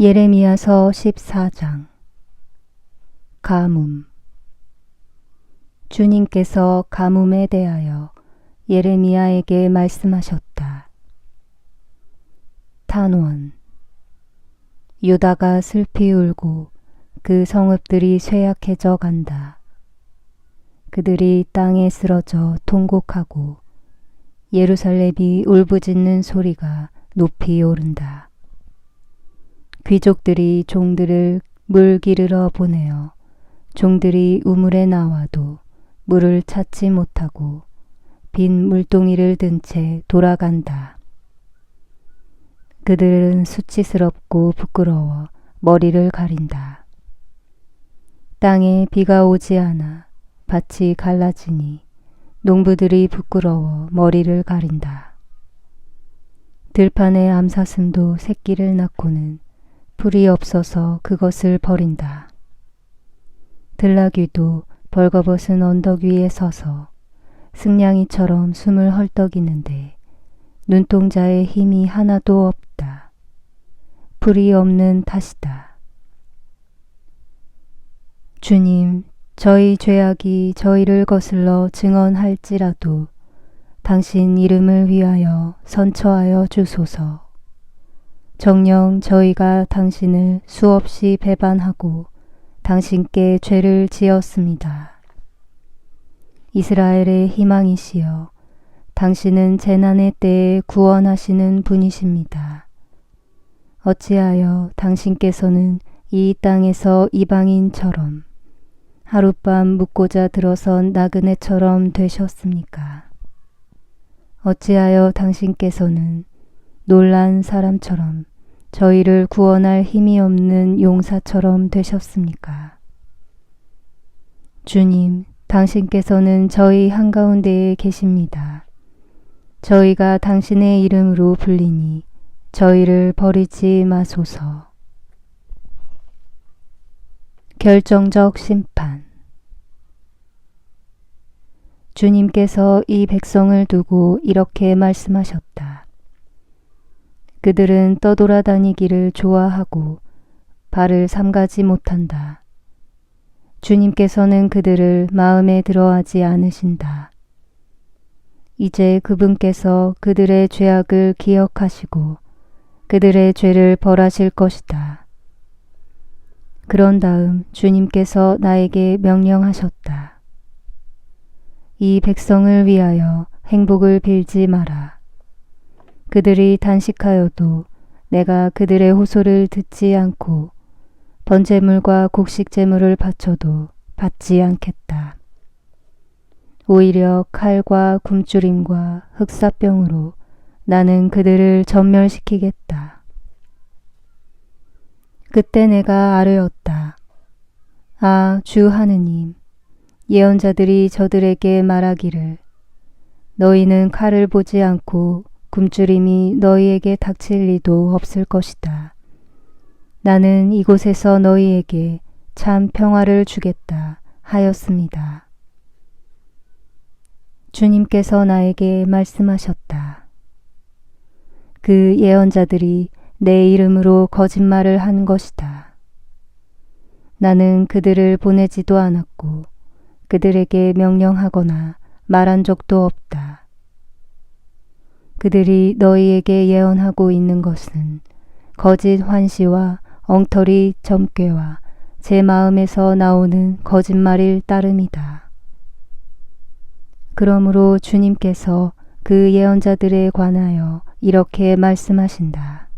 예레미야서 14장 가뭄 주님께서 가뭄에 대하여 예레미야에게 말씀하셨다. 탄원 유다가 슬피 울고 그 성읍들이 쇠약해져 간다. 그들이 땅에 쓰러져 통곡하고 예루살렘이 울부짖는 소리가 높이 오른다. 귀족들이 종들을 물 기르러 보내어 종들이 우물에 나와도 물을 찾지 못하고 빈 물동이를 든 채 돌아간다. 그들은 수치스럽고 부끄러워 머리를 가린다. 땅에 비가 오지 않아 밭이 갈라지니 농부들이 부끄러워 머리를 가린다. 들판의 암사슴도 새끼를 낳고는 풀이 없어서 그것을 버린다. 들나귀도 벌거벗은 언덕 위에 서서 승냥이처럼 숨을 헐떡이는데 눈동자에 힘이 하나도 없다. 풀이 없는 탓이다. 주님, 저희 죄악이 저희를 거슬러 증언할지라도 당신 이름을 위하여 선처하여 주소서. 정령 저희가 당신을 수없이 배반하고 당신께 죄를 지었습니다. 이스라엘의 희망이시여 당신은 재난의 때에 구원하시는 분이십니다. 어찌하여 당신께서는 이 땅에서 이방인처럼 하룻밤 묵고자 들어선 나그네처럼 되셨습니까? 어찌하여 당신께서는 놀란 사람처럼 저희를 구원할 힘이 없는 용사처럼 되셨습니까? 주님, 당신께서는 저희 한가운데에 계십니다. 저희가 당신의 이름으로 불리니 저희를 버리지 마소서. 결정적 심판 주님께서 이 백성을 두고 이렇게 말씀하셨다. 그들은 떠돌아다니기를 좋아하고 발을 삼가지 못한다. 주님께서는 그들을 마음에 들어하지 않으신다. 이제 그분께서 그들의 죄악을 기억하시고 그들의 죄를 벌하실 것이다. 그런 다음 주님께서 나에게 명령하셨다. 이 백성을 위하여 행복을 빌지 마라. 그들이 단식하여도 내가 그들의 호소를 듣지 않고 번제물과 곡식제물을 바쳐도 받지 않겠다. 오히려 칼과 굶주림과 흑사병으로 나는 그들을 전멸시키겠다. 그때 내가 아뢰었다. 아, 주 하느님, 예언자들이 저들에게 말하기를 너희는 칼을 보지 않고 굶주림이 너희에게 닥칠 리도 없을 것이다. 나는 이곳에서 너희에게 참 평화를 주겠다 하였습니다. 주님께서 나에게 말씀하셨다. 그 예언자들이 내 이름으로 거짓말을 한 것이다. 나는 그들을 보내지도 않았고 그들에게 명령하거나 말한 적도 없다. 그들이 너희에게 예언하고 있는 것은 거짓 환시와 엉터리 점괘와 제 마음에서 나오는 거짓말일 따름이다. 그러므로 주님께서 그 예언자들에 관하여 이렇게 말씀하신다.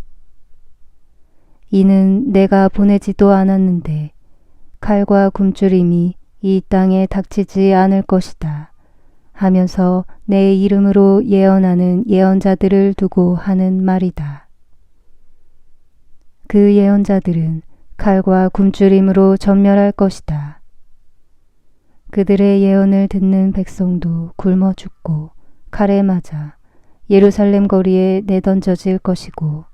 이는 내가 보내지도 않았는데 칼과 굶주림이 이 땅에 닥치지 않을 것이다. 하면서 내 이름으로 예언하는 예언자들을 두고 하는 말이다. 그 예언자들은 칼과 굶주림으로 전멸할 것이다. 그들의 예언을 듣는 백성도 굶어 죽고 칼에 맞아 예루살렘 거리에 내던져질 것이고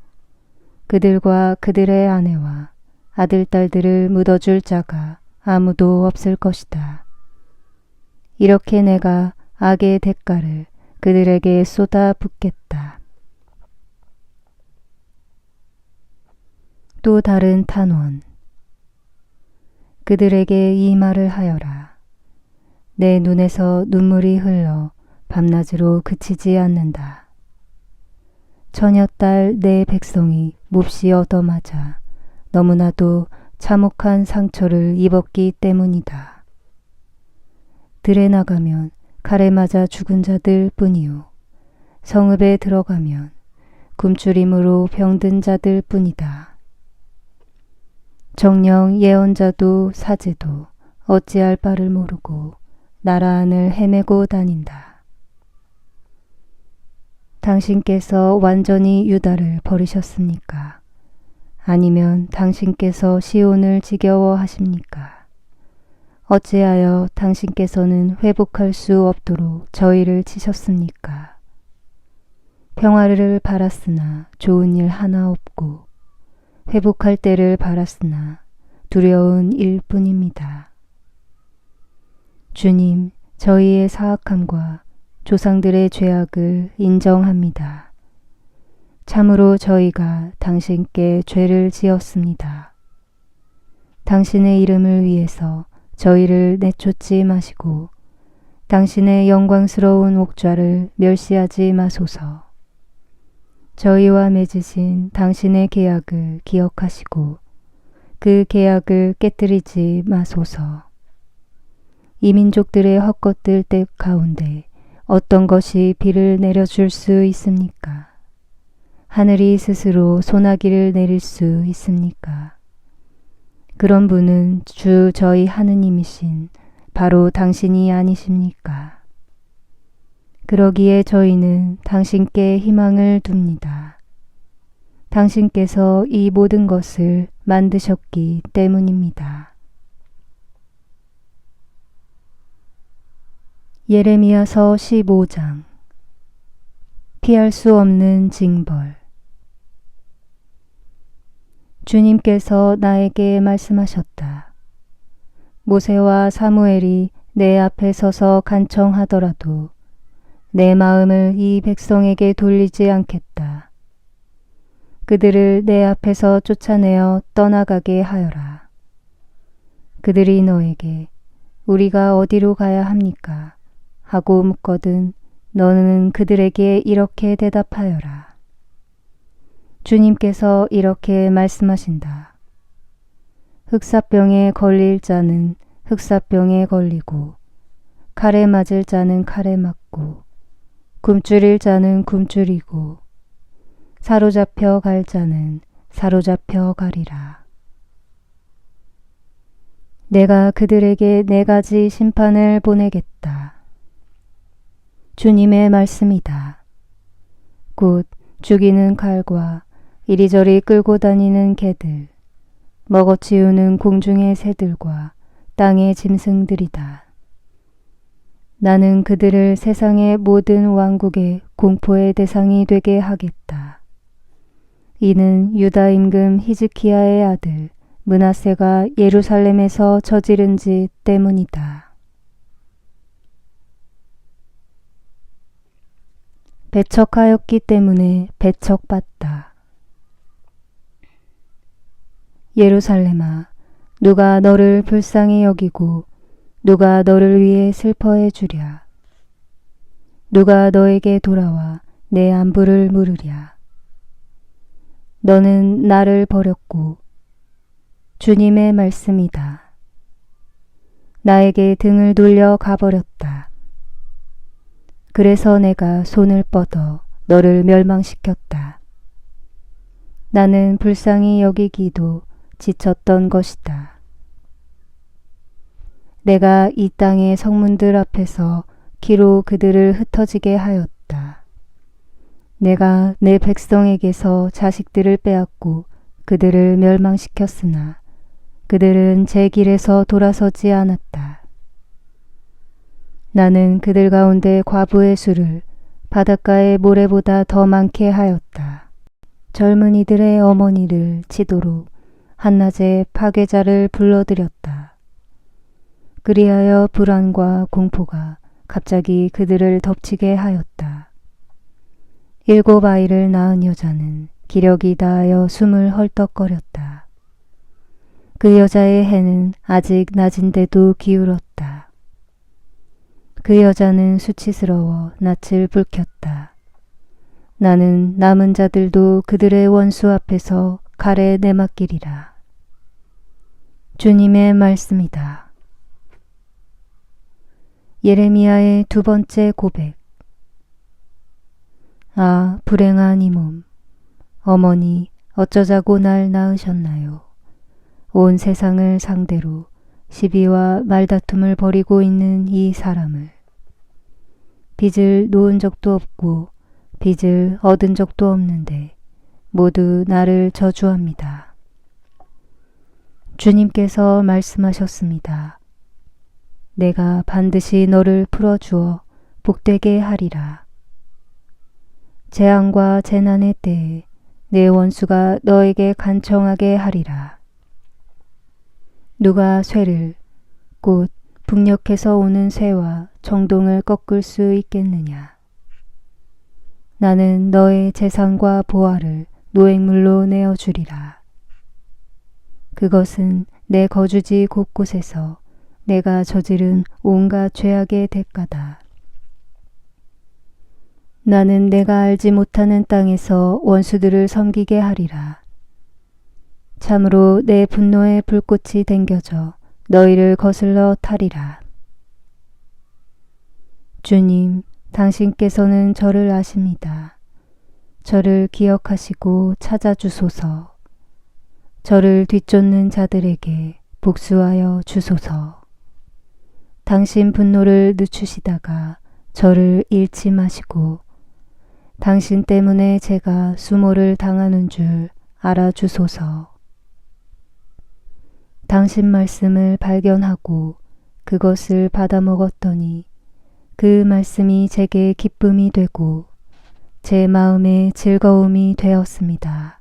그들과 그들의 아내와 아들, 딸들을 묻어줄 자가 아무도 없을 것이다. 이렇게 내가 악의 대가를 그들에게 쏟아 붓겠다. 또 다른 탄원. 그들에게 이 말을 하여라. 내 눈에서 눈물이 흘러 밤낮으로 그치지 않는다. 처녀딸 내 백성이 몹시 얻어맞아 너무나도 참혹한 상처를 입었기 때문이다. 들에 나가면 칼에 맞아 죽은 자들 뿐이요. 성읍에 들어가면 굶주림으로 병든 자들 뿐이다. 정령 예언자도 사제도 어찌할 바를 모르고 나라 안을 헤매고 다닌다. 당신께서 완전히 유다를 버리셨습니까? 아니면 당신께서 시온을 지겨워 하십니까? 어찌하여 당신께서는 회복할 수 없도록 저희를 치셨습니까? 평화를 바랐으나 좋은 일 하나 없고 회복할 때를 바랐으나 두려운 일뿐입니다. 주님, 저희의 사악함과 조상들의 죄악을 인정합니다. 참으로 저희가 당신께 죄를 지었습니다. 당신의 이름을 위해서 저희를 내쫓지 마시고 당신의 영광스러운 옥좌를 멸시하지 마소서. 저희와 맺으신 당신의 계약을 기억하시고 그 계약을 깨뜨리지 마소서. 이 민족들의 헛것들 때 가운데 어떤 것이 비를 내려줄 수 있습니까? 하늘이 스스로 소나기를 내릴 수 있습니까? 그런 분은 주 저희 하느님이신 바로 당신이 아니십니까? 그러기에 저희는 당신께 희망을 둡니다. 당신께서 이 모든 것을 만드셨기 때문입니다. 예레미야서 15장 피할 수 없는 징벌 주님께서 나에게 말씀하셨다. 모세와 사무엘이 내 앞에 서서 간청하더라도 내 마음을 이 백성에게 돌리지 않겠다. 그들을 내 앞에서 쫓아내어 떠나가게 하여라. 그들이 너에게 우리가 어디로 가야 합니까? 하고 묻거든 너는 그들에게 이렇게 대답하여라. 주님께서 이렇게 말씀하신다. 흑사병에 걸릴 자는 흑사병에 걸리고 칼에 맞을 자는 칼에 맞고 굶주릴 자는 굶주리고 사로잡혀 갈 자는 사로잡혀 가리라. 내가 그들에게 네 가지 심판을 보내겠다. 주님의 말씀이다. 곧 죽이는 칼과 이리저리 끌고 다니는 개들, 먹어치우는 공중의 새들과 땅의 짐승들이다. 나는 그들을 세상의 모든 왕국의 공포의 대상이 되게 하겠다. 이는 유다 임금 히즈키야의 아들 문하세가 예루살렘에서 저지른 짓 때문이다. 배척하였기 때문에 배척받다. 예루살렘아, 누가 너를 불쌍히 여기고 누가 너를 위해 슬퍼해 주랴. 누가 너에게 돌아와 내 안부를 물으랴. 너는 나를 버렸고 주님의 말씀이다. 나에게 등을 돌려 가버렸다. 그래서 내가 손을 뻗어 너를 멸망시켰다. 나는 불쌍히 여기기도 지쳤던 것이다. 내가 이 땅의 성문들 앞에서 기로 그들을 흩어지게 하였다. 내가 내 백성에게서 자식들을 빼앗고 그들을 멸망시켰으나 그들은 제 길에서 돌아서지 않았다. 나는 그들 가운데 과부의 수를 바닷가의 모래보다 더 많게 하였다. 젊은이들의 어머니를 치도록 한낮에 파괴자를 불러들였다. 그리하여 불안과 공포가 갑자기 그들을 덮치게 하였다. 일곱 아이를 낳은 여자는 기력이 다하여 숨을 헐떡거렸다. 그 여자의 해는 아직 낮인데도 기울었다. 그 여자는 수치스러워 낯을 불켰다. 나는 남은 자들도 그들의 원수 앞에서 칼에 내맡기리라. 주님의 말씀이다. 예레미야의 두 번째 고백. 아, 불행한 이 몸. 어머니, 어쩌자고 날 낳으셨나요? 온 세상을 상대로 시비와 말다툼을 벌이고 있는 이 사람을. 빚을 놓은 적도 없고 빚을 얻은 적도 없는데 모두 나를 저주합니다. 주님께서 말씀하셨습니다. 내가 반드시 너를 풀어주어 복되게 하리라. 재앙과 재난의 때에 내 원수가 너에게 간청하게 하리라. 누가 쇠를 곧 북녘에서 오는 쇠와 정동을 꺾을 수 있겠느냐. 나는 너의 재산과 보화를 노획물로 내어주리라. 그것은 내 거주지 곳곳에서 내가 저지른 온갖 죄악의 대가다. 나는 내가 알지 못하는 땅에서 원수들을 섬기게 하리라. 참으로 내 분노의 불꽃이 댕겨져 너희를 거슬러 타리라. 주님, 당신께서는 저를 아십니다. 저를 기억하시고 찾아주소서. 저를 뒤쫓는 자들에게 복수하여 주소서. 당신 분노를 늦추시다가 저를 잃지 마시고 당신 때문에 제가 수모를 당하는 줄 알아주소서. 당신 말씀을 발견하고 그것을 받아먹었더니 그 말씀이 제게 기쁨이 되고 제 마음에 즐거움이 되었습니다.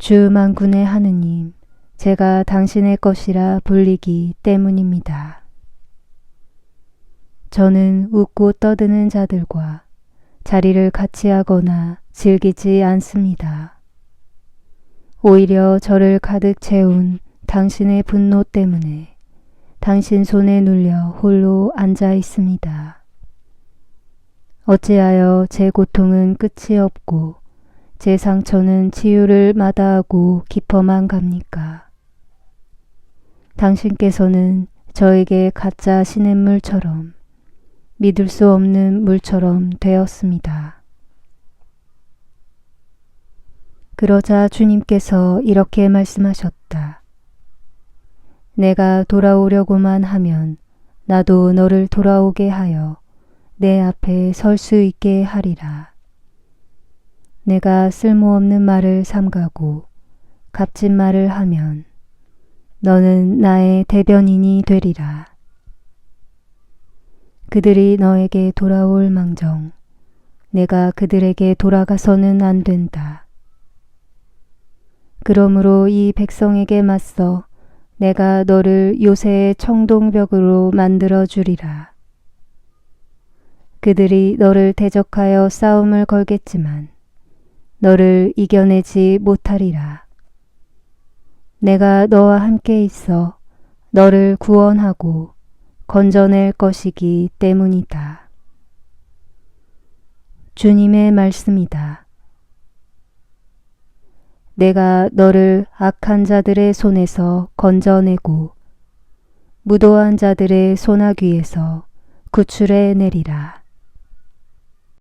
주 만군의 하느님, 제가 당신의 것이라 불리기 때문입니다. 저는 웃고 떠드는 자들과 자리를 같이 하거나 즐기지 않습니다. 오히려 저를 가득 채운 당신의 분노 때문에 당신 손에 눌려 홀로 앉아 있습니다. 어찌하여 제 고통은 끝이 없고 제 상처는 치유를 마다하고 깊어만 갑니까? 당신께서는 저에게 가짜 시냇물처럼 믿을 수 없는 물처럼 되었습니다. 그러자 주님께서 이렇게 말씀하셨다. 내가 돌아오려고만 하면 나도 너를 돌아오게 하여 내 앞에 설 수 있게 하리라. 내가 쓸모없는 말을 삼가고 값진 말을 하면 너는 나의 대변인이 되리라. 그들이 너에게 돌아올 망정 내가 그들에게 돌아가서는 안 된다. 그러므로 이 백성에게 맞서 내가 너를 요새의 청동벽으로 만들어 주리라. 그들이 너를 대적하여 싸움을 걸겠지만 너를 이겨내지 못하리라. 내가 너와 함께 있어 너를 구원하고 건져낼 것이기 때문이다. 주님의 말씀이다. 내가 너를 악한 자들의 손에서 건져내고 무도한 자들의 소나귀에서 구출해 내리라.